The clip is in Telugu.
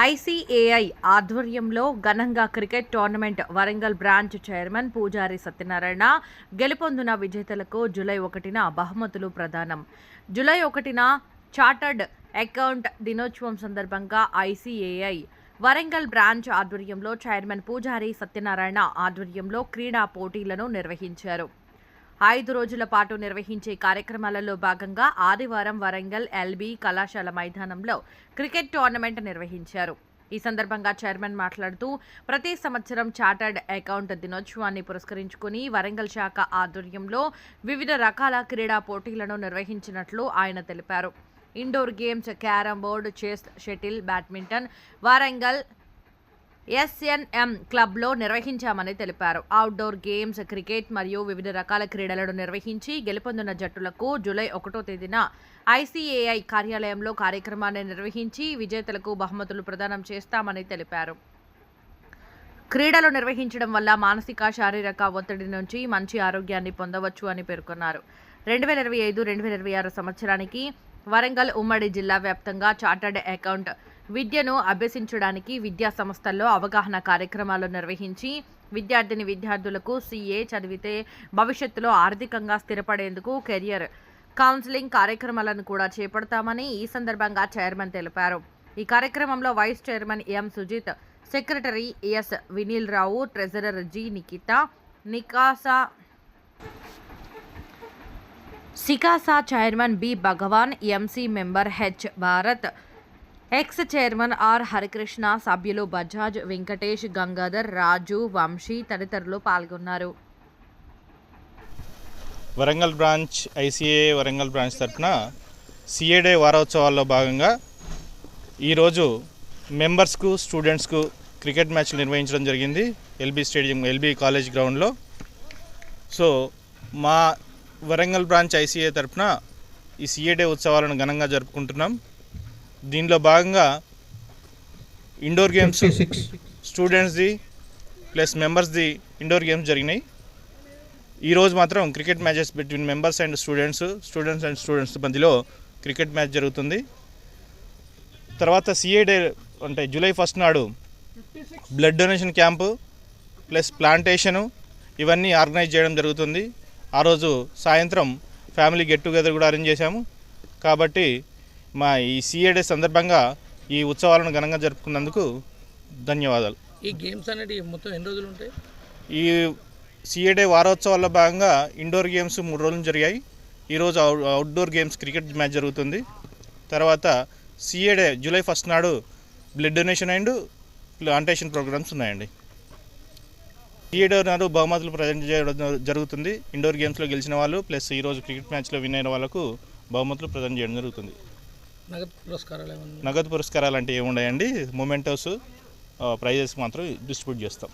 ఐసీఏఐ ఆధ్వర్యంలో ఘనంగా cricket tournament Warangal branch chairman Pujari Satyanarayana గెలుపొందిన విజేతలకు జూలై ఒకటిన బహుమతులు ప్రదానం. జూలై ఒకటిన చార్టర్డ్ అకౌంట్ దినోత్సవం సందర్భంగా ఐసీఏఐ వరంగల్ బ్రాంచ్ ఆధ్వర్యంలో చైర్మన్ పూజారి సత్యనారాయణ ఆధ్వర్యంలో క్రీడా పోటీలను నిర్వహించారు. ఐదు రోజుల పాటు నిర్వహించే కార్యక్రమాలలో భాగంగా ఆదివారం వరంగల్ ఎల్బీ కళాశాల మైదానంలో క్రికెట్ టోర్నమెంట్ నిర్వహించారు. ఈ సందర్భంగా చైర్మన్ మాట్లాడుతూ ప్రతి సంవత్సరం చార్టర్డ్ అకౌంట్ దినోత్సవాన్ని పురస్కరించుకుని వరంగల్ శాఖ ఆధ్వర్యంలో వివిధ రకాల క్రీడా పోటీలను నిర్వహించినట్లు ఆయన తెలిపారు. Indoor games carrom board chess shuttle badminton Warangal SNM క్లబ్లో నిర్వహించామని తెలిపారు. అవుట్డోర్ గేమ్స్ క్రికెట్ మరియు వివిధ రకాల క్రీడలను నిర్వహించి గెలుపొందిన జట్టులకు జూలై ఒకటో తేదీన ఐసీఏఐ కార్యాలయంలో కార్యక్రమాన్ని నిర్వహించి విజేతలకు బహుమతులు ప్రదానం చేస్తామని తెలిపారు. క్రీడలు నిర్వహించడం వల్ల మానసిక శారీరక ఒత్తిడి నుంచి మంచి ఆరోగ్యాన్ని పొందవచ్చు అని పేర్కొన్నారు. రెండు వేల ఇరవై ఐదు రెండు వేల ఇరవై ఆరు సంవత్సరానికి వరంగల్ ఉమ్మడి జిల్లా వ్యాప్తంగా చార్టర్డ్ అకౌంట్ విద్యను అభ్యసించడానికి విద్యా సంస్థల్లో అవగాహన కార్యక్రమాలు నిర్వహించి విద్యార్థిని విద్యార్థులకు సీఏ చదివితే భవిష్యత్తులో ఆర్థికంగా స్థిరపడేందుకు కెరియర్ కౌన్సిలింగ్ కార్యక్రమాలను కూడా చేపడతామని ఈ సందర్భంగా చైర్మన్ తెలిపారు. ఈ కార్యక్రమంలో vice chairman M Sujith secretary S Vineel Rao treasurer G Nikitha NICASA సికాసా chairman B Bhagavan MC member H Bharath ex chairman R Harikrishna సభ్యులు బజాజ్ వెంకటేష్ గంగాధర్ రాజు వంశీ తదితరులు పాల్గొన్నారు. Warangal branch ICA Warangal branch తరఫున సిఏడే వారోత్సవాల్లో భాగంగా ఈరోజు మెంబర్స్కు స్టూడెంట్స్కు క్రికెట్ మ్యాచ్లు నిర్వహించడం జరిగింది. ఎల్బీ స్టేడియం ఎల్బీ కాలేజ్ గ్రౌండ్లో. సో మా వరంగల్ బ్రాంచ్ ఐసీఏ తరఫున ఈ సిఏడే ఉత్సవాలను ఘనంగా జరుపుకుంటున్నాం. దీనిలో భాగంగా ఇండోర్ గేమ్స్ స్టూడెంట్స్ది ప్లస్ మెంబర్స్ది ఇండోర్ గేమ్స్ జరిగినాయి. ఈ రోజు మాత్రం cricket matches between members and students students and students మధ్యలో క్రికెట్ మ్యాచ్ జరుగుతుంది. తర్వాత సిఏ డే అంటే జూలై ఫస్ట్ నాడు blood donation camp plus plantation ఇవన్నీ ఆర్గనైజ్ చేయడం జరుగుతుంది. ఆ రోజు సాయంత్రం ఫ్యామిలీ గెట్ టుగెదర్ కూడా అరేంజ్ చేశాము. కాబట్టి మా ఈ సిఏ డే సందర్భంగా ఈ ఉత్సవాలను ఘనంగా జరుపుకున్నందుకు ధన్యవాదాలు. ఈ గేమ్స్ అనేవి మొత్తం ఎన్ని రోజులు ఉంటాయి? ఈ సిఏడే వారోత్సవాల్లో భాగంగా ఇండోర్ గేమ్స్ మూడు రోజులు జరిగాయి. ఈరోజు out outdoor games cricket match జరుగుతుంది. తర్వాత సిఏడే జూలై ఫస్ట్ నాడు blood donation and plantation programmes ఉన్నాయండి. సిఏడే నాడు బహుమతులు ప్రజెంట్ చేయడం జరుగుతుంది. ఇండోర్ గేమ్స్లో గెలిచిన వాళ్ళు ప్లస్ ఈరోజు క్రికెట్ మ్యాచ్లో విన్ అయిన వాళ్ళకు బహుమతులు ప్రజెంట్ చేయడం జరుగుతుంది. నగదు పురస్కారాలు ఏమన్నా నగదు పురస్కారాలు అంటే ఏముండయండి? మొమెంటోస్ ప్రైజెస్ మాత్రం డిస్ట్రిబ్యూట్ చేస్తాం.